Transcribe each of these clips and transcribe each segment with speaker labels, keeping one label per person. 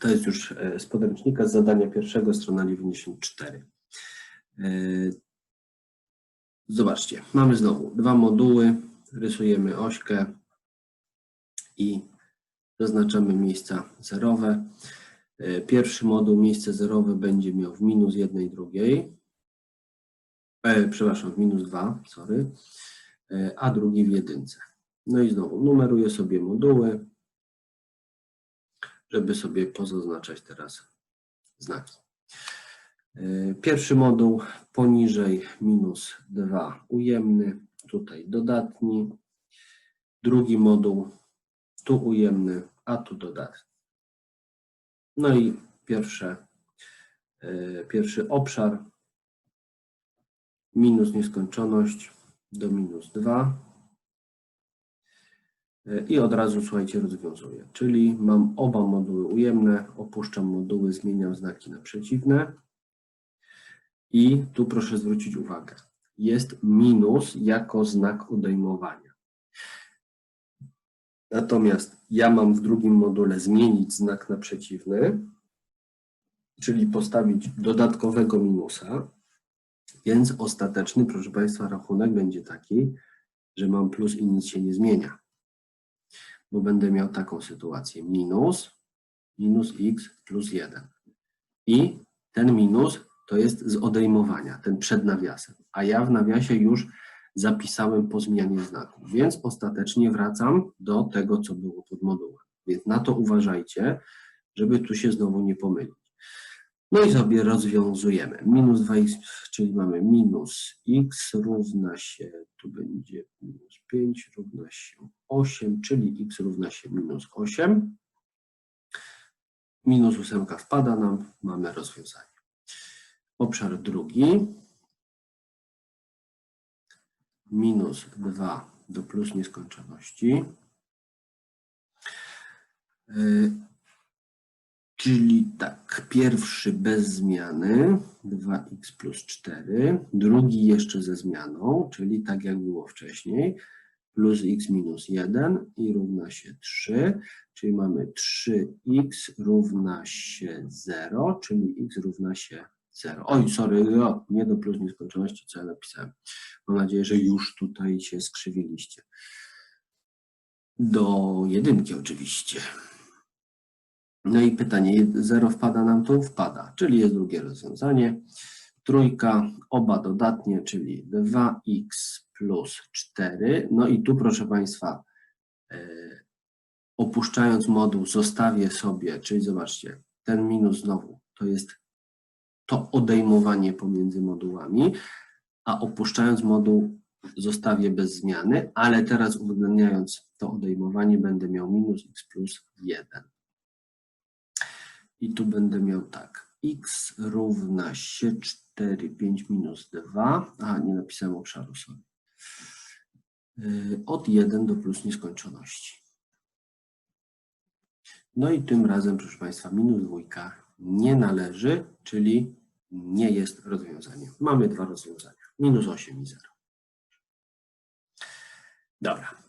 Speaker 1: To jest już e, z podręcznika z zadania pierwszego, strona 94. E, Zobaczcie, mamy znowu dwa moduły, rysujemy ośkę i zaznaczamy miejsca zerowe. E, Pierwszy moduł, miejsce zerowe będzie miał w minus jednej drugiej, e, przepraszam, w minus 2, sorry, a drugi w jedynce. No i znowu numeruję sobie moduły, żeby sobie pozaznaczać teraz znaki. E, Pierwszy moduł poniżej minus 2 ujemny, tutaj dodatni. Drugi moduł tu ujemny, a tu dodatni. No i pierwsze, e, pierwszy obszar minus nieskończoność do minus 2. E, I od razu, słuchajcie, rozwiązuję. Czyli mam oba moduły ujemne, opuszczam moduły, zmieniam znaki na przeciwne. I tu proszę zwrócić uwagę, jest minus jako znak odejmowania. Natomiast ja mam w drugim module zmienić znak na przeciwny, czyli postawić dodatkowego minusa, więc ostateczny, proszę Państwa, rachunek będzie taki, że mam plus i nic się nie zmienia. Bo będę miał taką sytuację, minus, minus x plus 1. I ten minus to jest z odejmowania, ten przed nawiasem, a ja w nawiasie już zapisałem po zmianie znaku, więc ostatecznie wracam do tego, co było pod modułem. Więc na to uważajcie, żeby tu się znowu nie pomylić. No i sobie rozwiązujemy. Minus 2x, czyli mamy minus x równa się, tu będzie minus 5 równa się 8, czyli x równa się minus 8. Minus ósemka wpada nam, mamy rozwiązanie. Obszar drugi. Minus 2 do plus nieskończoności. Y, Czyli tak, pierwszy bez zmiany, 2x plus 4, drugi jeszcze ze zmianą, czyli tak jak było wcześniej, plus x minus 1 i równa się 3, czyli mamy 3x równa się 0, czyli x równa się 0. Oj, sorry, nie do plus nieskończoności, co ja napisałem. Mam nadzieję, że już tutaj się skrzywiliście. Do jedynki oczywiście. No i pytanie, 0 wpada nam tu? Wpada, czyli jest drugie rozwiązanie. Trójka, oba dodatnie, czyli 2x plus 4. No i tu, proszę Państwa, e, opuszczając moduł, zostawię sobie, czyli zobaczcie, ten minus znowu, to jest to odejmowanie pomiędzy modułami, a opuszczając moduł, zostawię bez zmiany, ale teraz uwzględniając to odejmowanie, będę miał minus x plus 1. I tu będę miał tak, x równa się 4, 5 minus 2, a nie napisałem obszaru sobie, Yy, od 1 do plus nieskończoności. No i tym razem, proszę Państwa, minus dwójka nie należy, czyli nie jest rozwiązaniem. Mamy dwa rozwiązania, minus 8 i 0. Dobra.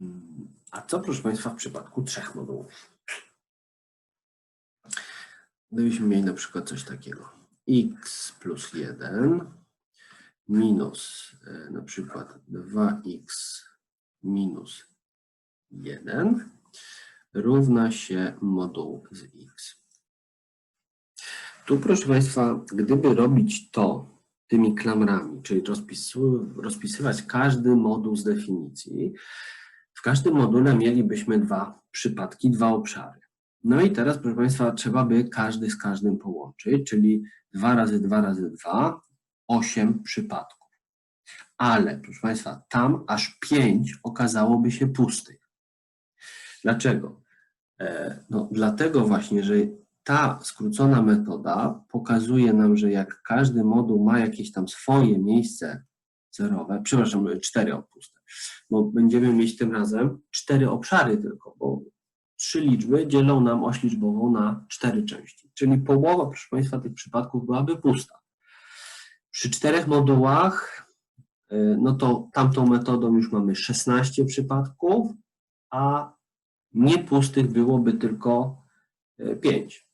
Speaker 1: Mm, A co, proszę Państwa, w przypadku trzech modułów? Gdybyśmy mieli na przykład coś takiego. x plus 1 minus e, na przykład 2x minus 1 równa się moduł z x. Tu, proszę Państwa, gdyby robić to tymi klamrami, czyli rozpisywać każdy moduł z definicji, w każdym module mielibyśmy dwa przypadki, dwa obszary. No i teraz, proszę Państwa, trzeba by każdy z każdym połączyć, czyli 2 razy 2 razy 2, 8 przypadków. Ale, proszę Państwa, tam aż 5 okazałoby się pustych. Dlaczego? E, No, dlatego właśnie, że ta skrócona metoda pokazuje nam, że jak każdy moduł ma jakieś tam swoje miejsce zerowe, przepraszam, cztery opuste, bo będziemy mieć tym razem cztery obszary tylko, bo trzy liczby dzielą nam oś liczbową na cztery części, czyli połowa, proszę Państwa, tych przypadków byłaby pusta. Przy czterech modułach, y, no to tamtą metodą już mamy 16 przypadków, a niepustych byłoby tylko 5.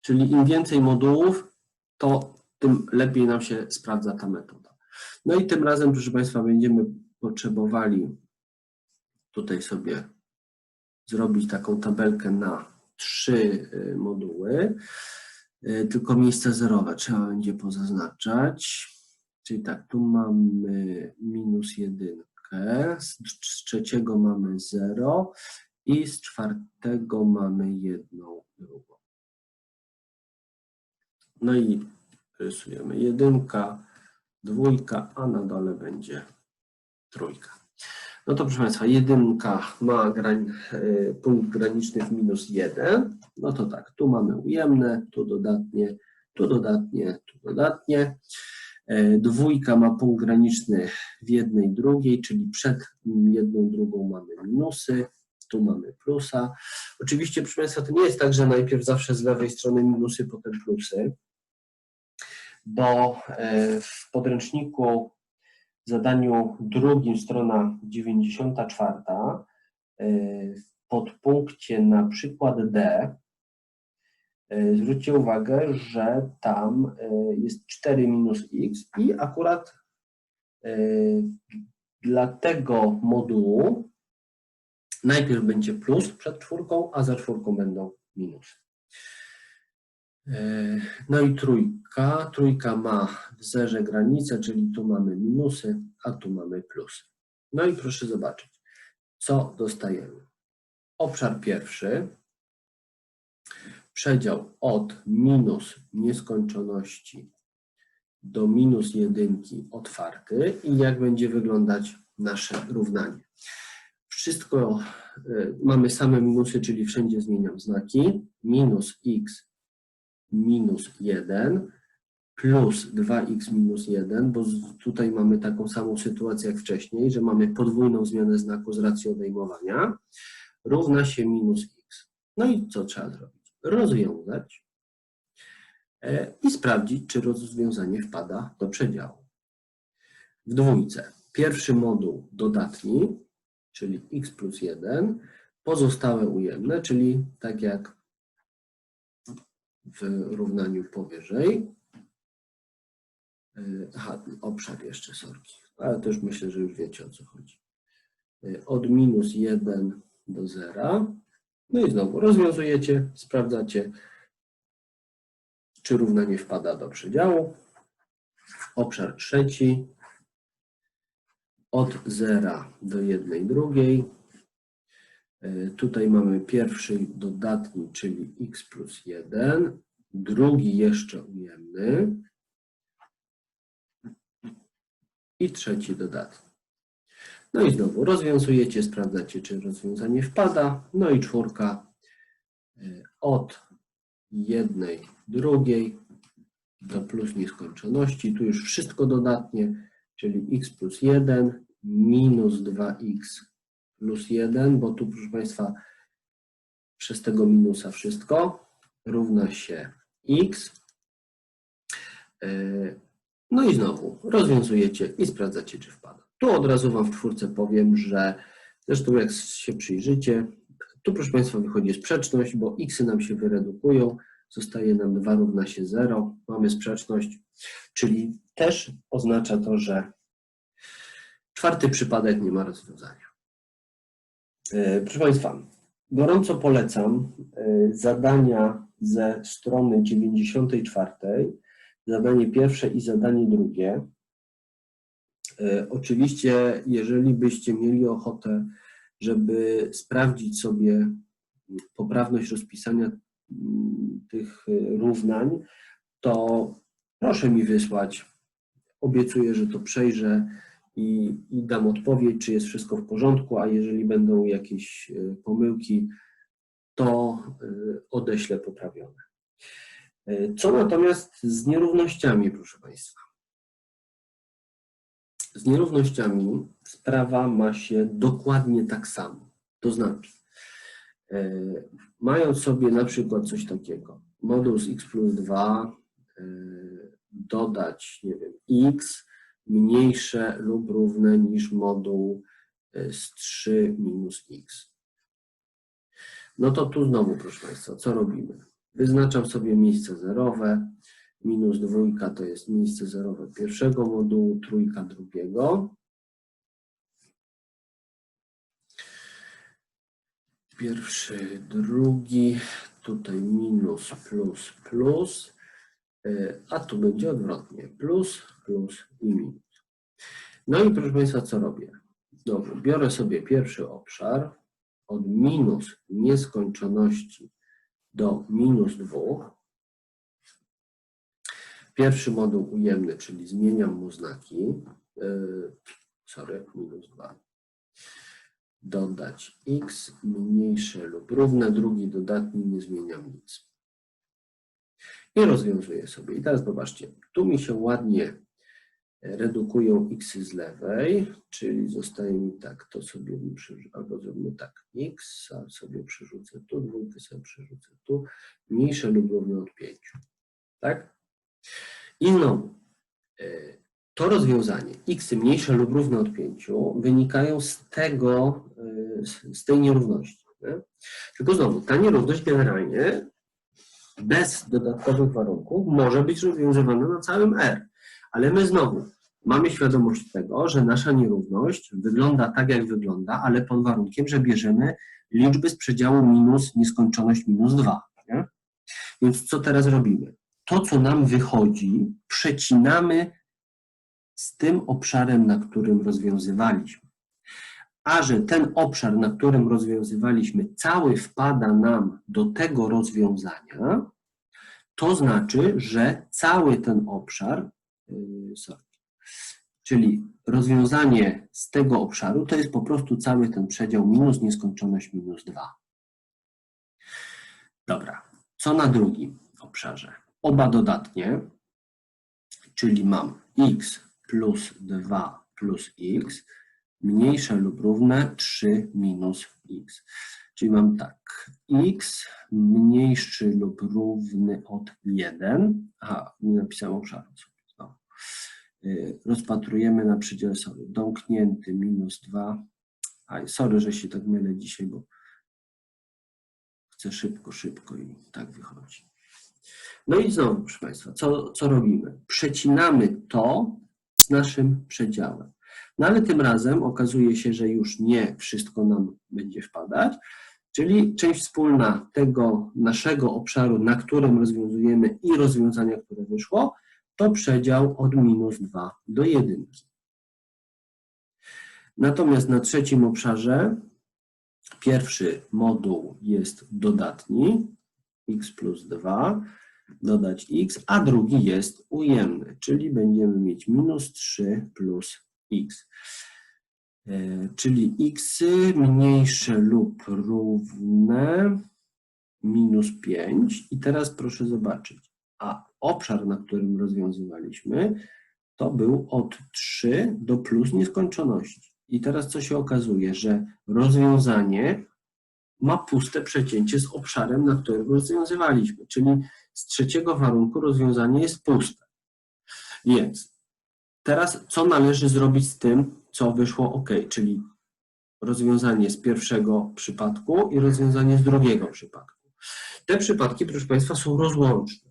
Speaker 1: Czyli im więcej modułów, to tym lepiej nam się sprawdza ta metoda. No i tym razem, proszę Państwa, będziemy potrzebowali tutaj sobie zrobić taką tabelkę na trzy y, moduły, Y, tylko miejsca zerowe trzeba będzie pozaznaczać. Czyli tak, tu mamy minus jedynkę, z trzeciego mamy 0 i z czwartego mamy jedną drugą. No i rysujemy jedynka, dwójka, a na dole będzie trójka. No to proszę Państwa, jedynka ma grań, y, punkt graniczny w minus 1. No to tak, tu mamy ujemne, tu dodatnie, tu dodatnie, tu dodatnie. Y, Dwójka ma punkt graniczny w jednej drugiej, czyli przed jedną drugą mamy minusy, tu mamy plusa. Oczywiście, proszę Państwa, to nie jest tak, że najpierw zawsze z lewej strony minusy, potem plusy, bo y, w podręczniku w zadaniu drugim, strona 94, y, w podpunkcie na przykład D, y, zwróćcie uwagę, że tam y, jest 4 minus x i akurat dla tego modułu najpierw będzie plus przed czwórką, a za czwórką będą minusy. E, No i trójka. Trójka ma w zerze granicę, czyli tu mamy minusy, a tu mamy plusy. No i proszę zobaczyć, co dostajemy. Obszar pierwszy, przedział od minus nieskończoności do minus jedynki otwarty i jak będzie wyglądać nasze równanie. Wszystko, y, mamy same minusy, czyli wszędzie zmieniam znaki. Minus x minus 1 plus 2x minus 1, bo tutaj mamy taką samą sytuację jak wcześniej, że mamy podwójną zmianę znaku z racji odejmowania, równa się minus x. No i co trzeba zrobić? Rozwiązać e, i sprawdzić, czy rozwiązanie wpada do przedziału. W dwójce pierwszy moduł dodatni, czyli x plus 1, pozostałe ujemne, czyli tak jak w równaniu powyżej. Y, Aha, obszar jeszcze, sorki. Ale już myślę, że już wiecie o co chodzi. Y, Od minus 1 do 0. No i znowu rozwiązujecie, sprawdzacie, czy równanie wpada do przedziału. Obszar trzeci. Od 0 do 1 drugiej. Y, Tutaj mamy pierwszy dodatni, czyli x plus 1, drugi jeszcze ujemny i trzeci dodatni. No i znowu rozwiązujecie, sprawdzacie, czy rozwiązanie wpada. No i czwórka y, od jednej drugiej do plus nieskończoności. Tu już wszystko dodatnie, czyli x plus 1 minus 2x plus 1, bo tu, proszę Państwa, przez tego minusa wszystko równa się x. Yy, No i znowu rozwiązujecie i sprawdzacie, czy wpada. Tu od razu Wam w czwórce powiem, że zresztą jak się przyjrzycie, tu proszę Państwa wychodzi sprzeczność, bo xy nam się wyredukują, zostaje nam 2 równa się 0, mamy sprzeczność, czyli też oznacza to, że czwarty przypadek nie ma rozwiązania. E, Proszę Państwa, gorąco polecam e, zadania ze strony 94, zadanie pierwsze i zadanie drugie. E, Oczywiście, jeżeli byście mieli ochotę, żeby sprawdzić sobie poprawność rozpisania mm, tych równań, to proszę mi wysłać. Obiecuję, że to przejrzę i, i dam odpowiedź, czy jest wszystko w porządku, a jeżeli będą jakieś e, pomyłki, to e, odeślę poprawione. E, Co natomiast z nierównościami, proszę Państwa? Z nierównościami sprawa ma się dokładnie tak samo. To znaczy, mając sobie na przykład coś takiego, moduł z x plus 2 e, dodać, nie wiem, x mniejsze lub równe niż moduł e, z 3 minus x. No to tu znowu, proszę Państwa, co robimy? Wyznaczam sobie miejsce zerowe. Minus dwójka to jest miejsce zerowe pierwszego modułu, trójka drugiego. Pierwszy, drugi, tutaj minus, plus, plus, y, a tu będzie odwrotnie, plus, plus i minus. No i proszę Państwa, co robię? Znowu, biorę sobie pierwszy obszar od minus nieskończoności do minus 2. Pierwszy moduł ujemny, czyli zmieniam mu znaki. Yy, sorry, minus 2. Dodać x mniejsze lub równe, drugi dodatni, nie zmieniam nic. I rozwiązuję sobie. I teraz zobaczcie, tu mi się ładnie redukują x z lewej, czyli zostaje mi tak, to sobie albo zrobimy tak, x sobie przerzucę tu, dwójkę sobie przerzucę tu, mniejsze lub równe od 5. Tak? I znowu, e, to rozwiązanie x mniejsze lub równe od 5 wynikają z tego, e, z tej nierówności. Nie? Tylko znowu, ta nierówność generalnie bez dodatkowych warunków może być rozwiązywana na całym R. Ale my znowu mamy świadomość tego, że nasza nierówność wygląda tak, jak wygląda, ale pod warunkiem, że bierzemy liczby z przedziału minus nieskończoność minus 2. Nie? Więc co teraz robimy? To, co nam wychodzi, przecinamy z tym obszarem, na którym rozwiązywaliśmy. A że ten obszar, na którym rozwiązywaliśmy, cały wpada nam do tego rozwiązania, to znaczy, że cały ten obszar, yy, sorry, czyli rozwiązanie z tego obszaru to jest po prostu cały ten przedział minus nieskończoność minus 2. Dobra, co na drugim obszarze? Oba dodatnie, czyli mam x plus 2 plus x mniejsze lub równe 3 minus x. Czyli mam tak, x mniejszy lub równy od 1, aha, nie napisałem obszaru. No. Rozpatrujemy na przedziale sorry, domknięty minus 2. Aj, sorry, że się tak mylę dzisiaj, bo chcę szybko, szybko i tak wychodzi. No i znowu, proszę Państwa, co, co robimy? Przecinamy to z naszym przedziałem. No ale tym razem okazuje się, że już nie wszystko nam będzie wpadać, czyli część wspólna tego naszego obszaru, na którym rozwiązujemy i rozwiązania, które wyszło, to przedział od minus 2 do 1. Natomiast na trzecim obszarze pierwszy moduł jest dodatni, x plus 2, dodać x, a drugi jest ujemny, czyli będziemy mieć minus 3 plus x. E, Czyli x mniejsze lub równe minus 5. I teraz proszę zobaczyć, a obszar, na którym rozwiązywaliśmy, to był od 3 do plus nieskończoności. I teraz co się okazuje, że rozwiązanie ma puste przecięcie z obszarem, na którym rozwiązywaliśmy, czyli z trzeciego warunku rozwiązanie jest puste. Więc teraz co należy zrobić z tym, co wyszło ok, czyli rozwiązanie z pierwszego przypadku i rozwiązanie z drugiego przypadku. Te przypadki, proszę Państwa, są rozłączne.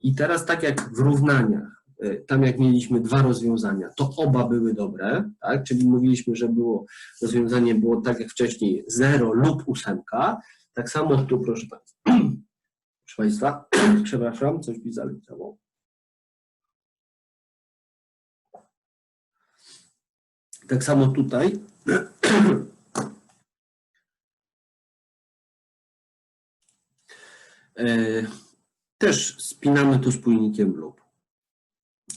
Speaker 1: I teraz tak jak w równaniach, y, tam jak mieliśmy dwa rozwiązania, to oba były dobre, tak? czyli mówiliśmy, że było rozwiązanie było tak jak wcześniej 0 lub ósemka, tak samo tu, proszę Państwa, proszę Państwa, przepraszam, coś mi zaleciało. Tak samo tutaj. E, Też spinamy to spójnikiem lub.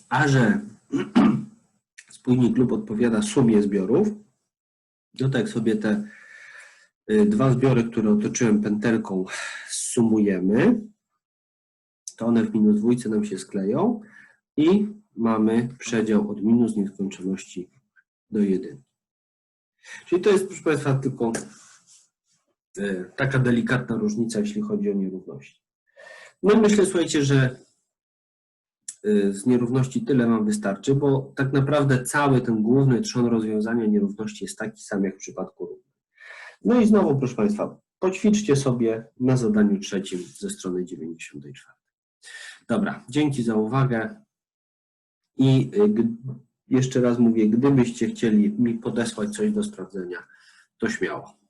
Speaker 1: A że spójnik lub odpowiada sumie zbiorów, to tak sobie te y, dwa zbiory, które otoczyłem pętelką, sumujemy, to one w minus dwójce nam się skleją i mamy przedział od minus nieskończoności do 1. Czyli to jest, proszę Państwa, tylko e, taka delikatna różnica, jeśli chodzi o nierówności. No myślę, słuchajcie, że e, z nierówności tyle Wam wystarczy, bo tak naprawdę cały ten główny trzon rozwiązania nierówności jest taki sam jak w przypadku równych. No i znowu, proszę Państwa, poćwiczcie sobie na zadaniu trzecim ze strony 94. Dobra, dzięki za uwagę. I g- jeszcze raz mówię, gdybyście chcieli mi podesłać coś do sprawdzenia, to śmiało.